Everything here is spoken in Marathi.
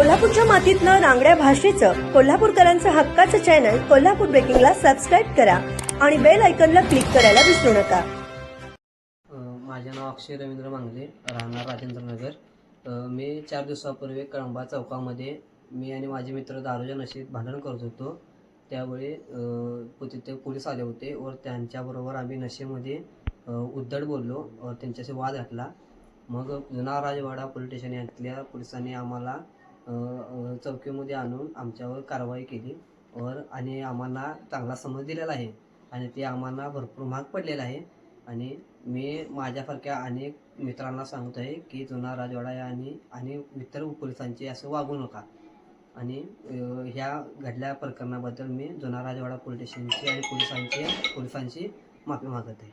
कोल्हापूरच्या मातीतलं रांगड्या भाषेचं कोल्हापूरकरांचं हक्काचं चॅनल कोल्हापूर ब्रेकिंगला सबस्क्राईब करा आणि बेल आयकॉनला क्लिक करायला विसरू नका. माझे नाव अक्षय रवींद्र मांगले राहणार राजेंद्र नगर मी चार दिवसापूर्वी कळंबा चौकामध्ये मी आणि माझे मित्र दारूच्या नशेत भांडण करत होतो. त्यावेळी तिथे पोलीस आले होते व त्यांच्याबरोबर आम्ही नशेमध्ये उद्धट बोललो व त्यांच्याशी वाद घातला. मग जुना राजवाडा पोलीस स्टेशन यातल्या पोलिसांनी आम्हाला चौकीमध्ये आणून आमच्यावर कारवाई केली. वर आणि आम्हाला चांगला समज दिलेला आहे. आणि ते आम्हाला भरपूर महाग पडलेला आहे. आणि मी माझ्यासारख्या अनेक मित्रांना सांगत आहे की जुना राजवाडा आणि आणि इतर पोलिसांचे असं वागू नका. आणि ह्या घडल्या प्रकरणाबद्दल मी जुना राजवाडा पोलीस स्टेशनची आणि पोलिसांची पोलिसांची माफी मागत आहे.